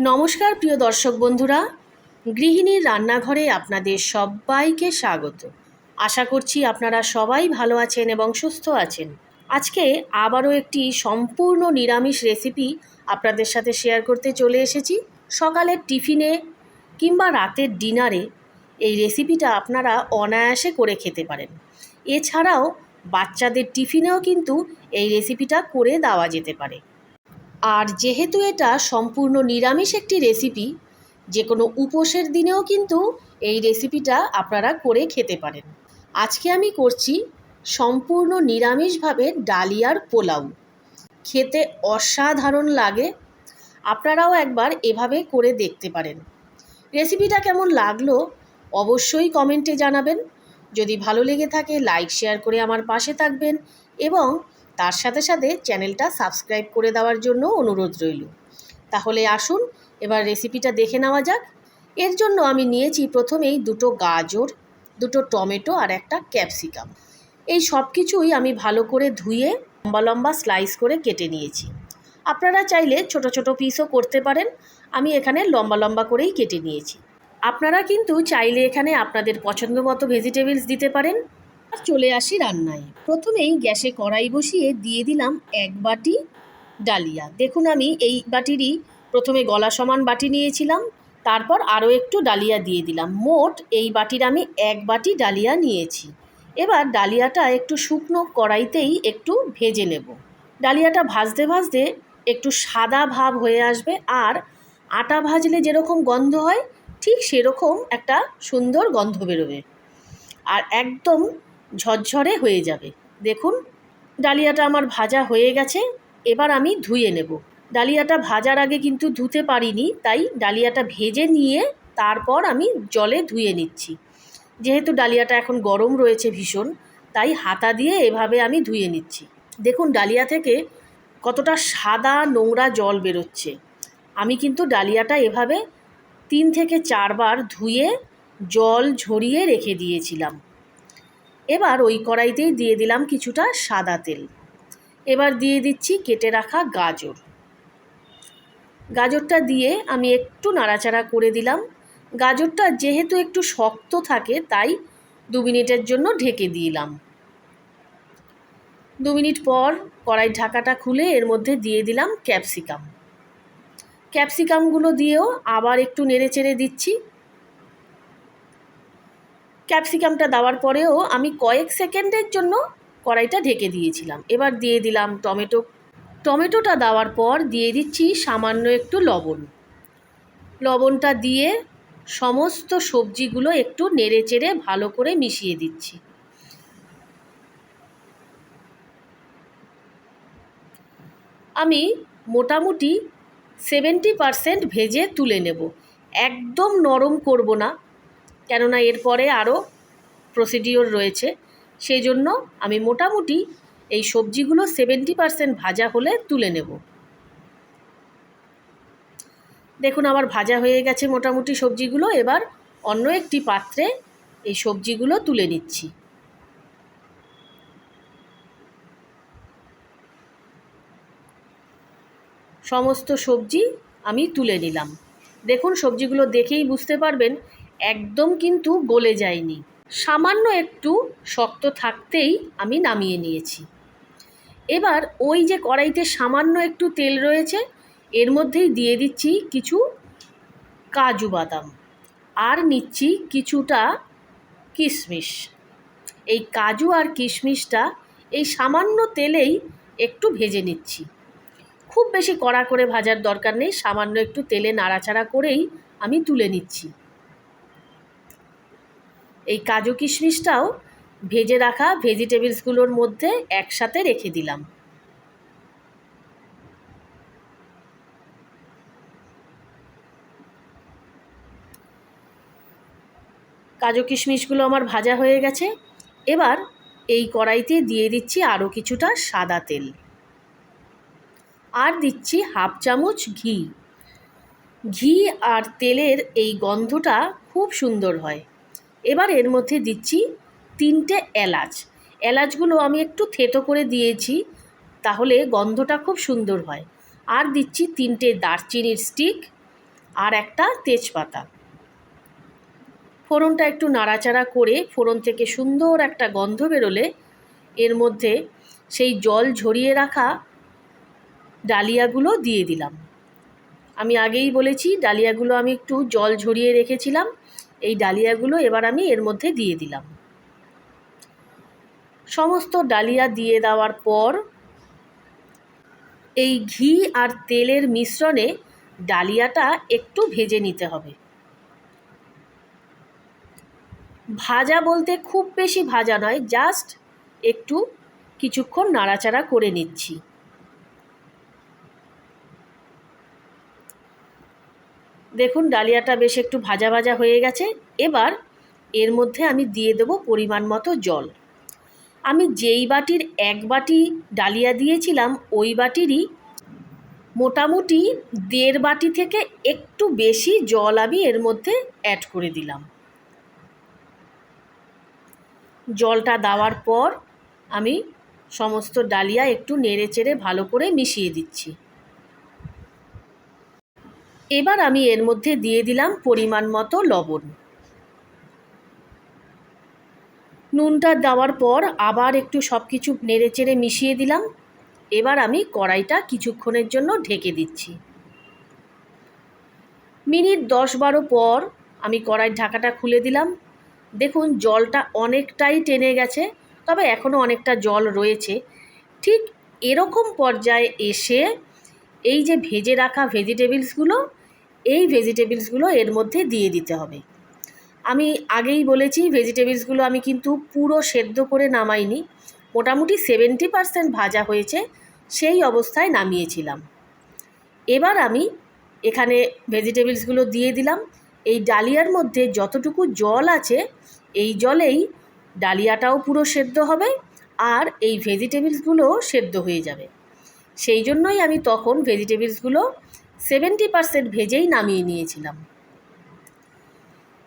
নমস্কার, প্রিয় দর্শক বন্ধুরা। গৃহিণীর রান্নাঘরে আপনাদের সবাইকে স্বাগত। আশা করছি আপনারা সবাই ভালো আছেন এবং সুস্থ আছেন। আজকে আবারও একটি সম্পূর্ণ নিরামিষ রেসিপি আপনাদের সাথে শেয়ার করতে চলে এসেছি। সকালের টিফিনে কিংবা রাতের ডিনারে এই রেসিপিটা আপনারা অনায়াসে করে খেতে পারেন। এছাড়াও বাচ্চাদের টিফিনেও কিন্তু এই রেসিপিটা করে দেওয়া যেতে পারে। আর যেহেতু এটা সম্পূর্ণ নিরামিষ একটি রেসিপি যে কোনো উপোসের দিনেও কিন্তু এই রেসিপিটা আপনারা করে খেতে পারেন। আজকে আমি করছি সম্পূর্ণ নিরামিষভাবে ডালিয়ার পোলাও। খেতে অসাধারণ লাগে। আপনারাও একবার এভাবে করে দেখতে পারেন। রেসিপিটা কেমন লাগল অবশ্যই কমেন্টে জানাবেন। যদি ভালো লেগে থাকে লাইক শেয়ার করে আমার পাশে থাকবেন এবং তার সাথে সাথে চ্যানেলটা সাবস্ক্রাইব করে দেওয়ার জন্য অনুরোধ রইল। তাহলে আসুন, এবার রেসিপিটা দেখে নেওয়া যাক। এর জন্য আমি নিয়েছি প্রথমেই দুটো গাজর, দুটো টমেটো আর একটা ক্যাপসিকাম এই সব কিছুই আমি ভালো করে ধুয়ে লম্বা লম্বা স্লাইস করে কেটে নিয়েছি। আপনারা চাইলে ছোট ছোট পিসও করতে পারেন। আমি এখানে লম্বা লম্বা করেই কেটে নিয়েছি। আপনারা কিন্তু চাইলে এখানে আপনাদের পছন্দ মতো ভেজিটেবলস দিতে পারেন। আর চলে আসি রান্নায়। প্রথমেই গ্যাসে কড়াই বসিয়ে দিয়ে দিলাম এক বাটি ডালিয়া। দেখুন আমি এই বাটিরই প্রথমে গলা সমান বাটি নিয়েছিলাম, তারপর আরও একটু ডালিয়া দিয়ে দিলাম। মোট এই বাটির আমি এক বাটি ডালিয়া নিয়েছি। এবার ডালিয়াটা একটু শুকনো কড়াইতেই একটু ভেজে নেব। ডালিয়াটা ভাজতে ভাজতে একটু সাদা ভাব হয়ে আসবে, আর আটা ভাজলে যেরকম গন্ধ হয় ঠিক সেরকম একটা সুন্দর গন্ধ বেরোবে। আর একদম ঝরঝরে হয়ে যাবে। দেখুন, ডালিয়াটা আমার ভাজা হয়ে গেছে, এবার আমি ধুয়ে নেব। ডালিয়াটা ভাজার আগে কিন্তু ধুতে পারিনি, তাই ডালিয়াটা ভেজে নিয়ে তারপর আমি জলে ধুয়ে নিচ্ছি। যেহেতু ডালিয়াটা এখন গরম রয়েছে ভীষণ, তাই হাতা দিয়ে এভাবে আমি ধুয়ে নিচ্ছি। দেখুন, ডালিয়া থেকে কতটা সাদা নোংরা জল বেরোচ্ছে। আমি কিন্তু ডালিয়াটা এভাবে তিন থেকে চারবার ধুয়ে, জল ঝরিয়ে রেখে দিয়েছিলাম। এবার ওই কড়াইতেই দিয়ে দিলাম কিছুটা সাদা তেল। এবার দিয়ে দিচ্ছি কেটে রাখা গাজর। গাজরটা দিয়ে আমি একটু নাড়াচাড়া করে দিলাম। গাজরটা যেহেতু একটু শক্ত থাকে, তাই দু মিনিটের জন্য ঢেকে দিলাম। দু মিনিট পর কড়াই ঢাকাটা খুলে এর মধ্যে দিয়ে দিলাম ক্যাপসিকাম। ক্যাপসিকামগুলো দিয়েও আবার একটু নেড়ে চেড়ে দিচ্ছি। ক্যাপসিকামটা দেওয়ার পরেও আমি কয়েক সেকেন্ডের জন্য কড়াইটা ঢেকে দিয়েছিলাম। এবার দিয়ে দিলাম টমেটো। টমেটোটা দেওয়ার পর দিয়ে দিচ্ছি সামান্য একটু লবণ। লবণটা দিয়ে সমস্ত সবজিগুলো একটু নেড়ে চেড়ে ভালো করে মিশিয়ে দিচ্ছি। আমি মোটামুটি সেভেন্টি পারসেন্ট ভেজে তুলে নেব। একদম নরম করব না, কেননা এরপরে আরও প্রসিডিওর রয়েছে। সেই জন্য আমি মোটামুটি এই সবজিগুলো সেভেন্টি পারসেন্ট ভাজা হলে তুলে নেব। দেখুন, আমার ভাজা হয়ে গেছে মোটামুটি সবজিগুলো। এবার অন্য একটি পাত্রে এই সবজিগুলো তুলে নিচ্ছি। সমস্ত সবজি আমি তুলে নিলাম। দেখুন, সবজিগুলো দেখেই বুঝতে পারবেন, একদম কিন্তু গলে যায়নি। সামান্য একটু শক্ত থাকতেই আমি নামিয়ে নিয়েছি। এবার ওই যে কড়াইতে সামান্য একটু তেল রয়েছে, এর মধ্যেই দিয়ে দিচ্ছি কিছু কাজু বাদাম আর নিচ্ছি কিছুটা কিশমিশ। এই কাজু আর কিশমিশটা এই সামান্য তেলেই একটু ভেজে নিচ্ছি। খুব বেশি কড়া করে ভাজার দরকার নেই, সামান্য একটু তেলে নাড়াচাড়া করেই আমি তুলে নিচ্ছি। এই কাজু কিশমিশটাও ভেজে রাখা ভেজিটেবলসগুলোর মধ্যে একসাথে রেখে দিলাম। কাজু কিশমিশগুলো আমার ভাজা হয়ে গেছে। এবার এই কড়াইতে দিয়ে দিচ্ছি আরও কিছুটা সাদা তেল। আর দিচ্ছি হাফ চামচ ঘি। ঘি আর তেলের এই গন্ধটা খুব সুন্দর হয়। এবার এর মধ্যে দিচ্ছি তিনটে এলাচ। এলাচগুলো আমি একটু থেতো করে দিয়েছি, তাহলে গন্ধটা খুব সুন্দর হয়। আর দিচ্ছি তিনটে দারচিনির স্টিক আর একটা তেজপাতা। ফোড়নটা একটু নাড়াচাড়া করে ফোড়ন থেকে সুন্দর একটা গন্ধ বেরোলে এর মধ্যে সেই জল ঝরিয়ে রাখা ডালিয়াগুলো দিয়ে দিলাম। আমি আগেই বলেছি, ডালিয়াগুলো আমি একটু জল ঝরিয়ে রেখেছিলাম। এই ডালিয়াগুলো এবার আমি এর মধ্যে দিয়ে দিলাম। সমস্ত ডালিয়া দিয়ে দেওয়ার পর এই ঘি আর তেলের মিশ্রণে ডালিয়াটা একটু ভেজে নিতে হবে। ভাজা বলতে খুব বেশি ভাজা নয়, জাস্ট একটু কিছুক্ষণ নাড়াচাড়া করে নিচ্ছি। দেখুন, ডালিয়াটা বেশ একটু ভাজা ভাজা হয়ে গেছে। এবার এর মধ্যে আমি দিয়ে দেব পরিমাণ মতো জল। আমি যেই বাটির এক বাটি ডালিয়া দিয়েছিলাম, ওই বাটিরই মোটামুটি দেড় বাটি থেকে একটু বেশি জল আমি এর মধ্যে অ্যাড করে দিলাম। জলটা দেওয়ার পর আমি সমস্ত ডালিয়া একটু নেড়ে চেড়ে ভালো করে মিশিয়ে দিচ্ছি। এবার আমি এর মধ্যে দিয়ে দিলাম পরিমাণ মতো লবণ। নুনটা দেওয়ার পর আবার একটু সব কিছু নেড়ে চেড়ে মিশিয়ে দিলাম। এবার আমি কড়াইটা কিছুক্ষণের জন্য ঢেকে দিচ্ছি। মিনিট দশ বারো পর আমি কড়াইয়ের ঢাকাটা খুলে দিলাম। দেখুন, জলটা অনেকটাই টেনে গেছে, তবে এখনও অনেকটা জল রয়েছে। ঠিক এরকম পর্যায়ে এসে এই যে ভেজে রাখা ভেজিটেবলসগুলো এই ভেজিটেবলসগুলো এর মধ্যে দিয়ে দিতে হবে। আমি আগেই বলেছি ভেজিটেবলসগুলো আমি কিন্তু পুরো সেদ্ধ করে নামাইনি। মোটামুটি সেভেন্টি পারসেন্ট ভাজা হয়েছে, সেই অবস্থায় নামিয়েছিলাম। এবার আমি এখানে ভেজিটেবলসগুলো দিয়ে দিলাম। এই ডালিয়ার মধ্যে যতটুকু জল আছে, এই জলেই ডালিয়াটাও পুরো সেদ্ধ হবে আর এই ভেজিটেবলসগুলোও সেদ্ধ হয়ে যাবে। সেই জন্যই আমি তখন ভেজিটেবলসগুলো সেভেন্টি পারসেন্ট ভেজেই নামিয়ে নিয়েছিলাম।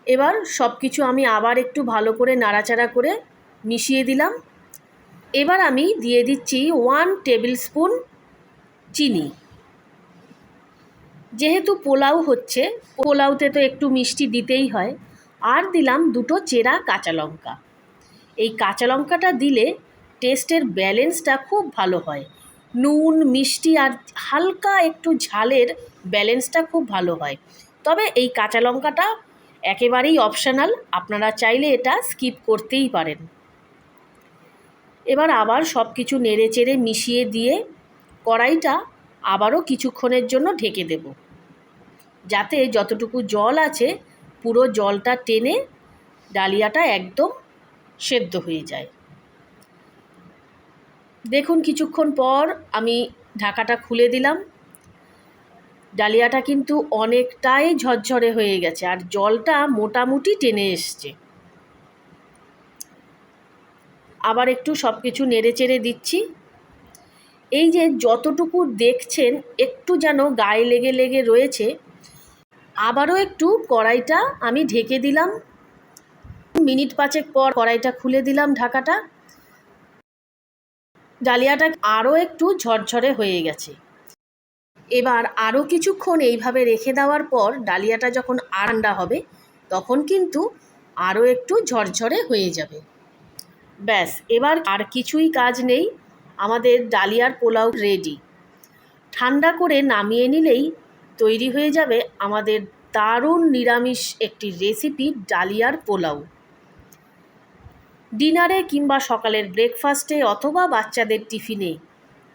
এবার সব কিছু আমি আবার একটু ভালো করে নাড়াচাড়া করে মিশিয়ে দিলাম। এবার আমি দিয়ে দিচ্ছি ওয়ান টেবিল স্পুন চিনি। যেহেতু পোলাও হচ্ছে, পোলাওতে তো একটু মিষ্টি দিতেই হয়, আর দিলাম দুটো চেরা কাঁচা লঙ্কা। এই কাঁচা লঙ্কাটা দিলে টেস্টের ব্যালেন্সটা খুব ভালো হয়। নুন, মিষ্টি আর হালকা একটু ঝালের ব্যালেন্সটা খুব ভালো হয়। তবে এই কাঁচা লঙ্কাটা একেবারেই অপশনাল আপনারা চাইলে এটা স্কিপ করতেই পারেন। এবার আবার সব কিছু নেড়ে চেড়ে মিশিয়ে দিয়ে কড়াইটা আবারও কিছুক্ষণের জন্য ঢেকে দেব। যাতে যতটুকু জল আছে, পুরো জলটা টেনে ডালিয়াটা একদম সেদ্ধ হয়ে যায়। দেখুন কিছুক্ষণ পর আমি ঢাকাটা খুলে দিলাম। ডালিয়াটা কিন্তু অনেকটাই ঝরঝরে হয়ে গেছে আর জলটা মোটামুটি টেনে এসছে। আবার একটু সব কিছু নেড়ে চেড়ে দিচ্ছি। এই যে যতটুকু দেখছেন একটু যেন গায়ে লেগে লেগে রয়েছে, আবারও একটু কড়াইটা আমি ঢেকে দিলাম। মিনিট পাঁচেক পর কড়াইটা খুলে দিলাম ঢাকাটা। ডালিয়াটা আরও একটু ঝরঝরে হয়ে গেছে। এবার আরও কিছুক্ষণ এইভাবে রেখে দেওয়ার পর ডালিয়াটা যখন আরান্ডা হবে, তখন কিন্তু আরও একটু ঝরঝরে হয়ে যাবে। ব্যাস, এবার আর কিছুই কাজ নেই, আমাদের ডালিয়ার পোলাও রেডি। ঠান্ডা করে নামিয়ে নিলেই তৈরি হয়ে যাবে আমাদের দারুণ নিরামিষ একটি রেসিপি ডালিয়ার পোলাও। ডিনারে কিংবা সকালের ব্রেকফাস্টে অথবা বাচ্চাদের টিফিনে,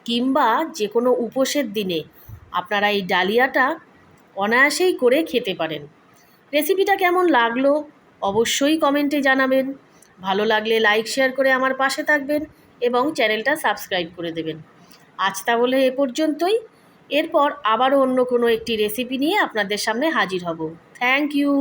কিংবা যে কোনো উপোসের দিনে, আপনারা এই ডালিয়াটা অনায়াসেই করে খেতে পারেন। রেসিপিটা কেমন লাগল অবশ্যই কমেন্টে জানাবেন। ভালো লাগলে লাইক, শেয়ার করে আমার পাশে থাকবেন এবং চ্যানেলটা সাবস্ক্রাইব করে দেবেন। আজ তাহলে এ পর্যন্তই। এরপর আবারও অন্য কোনো একটি রেসিপি নিয়ে আপনাদের সামনে হাজির হব। Thank you.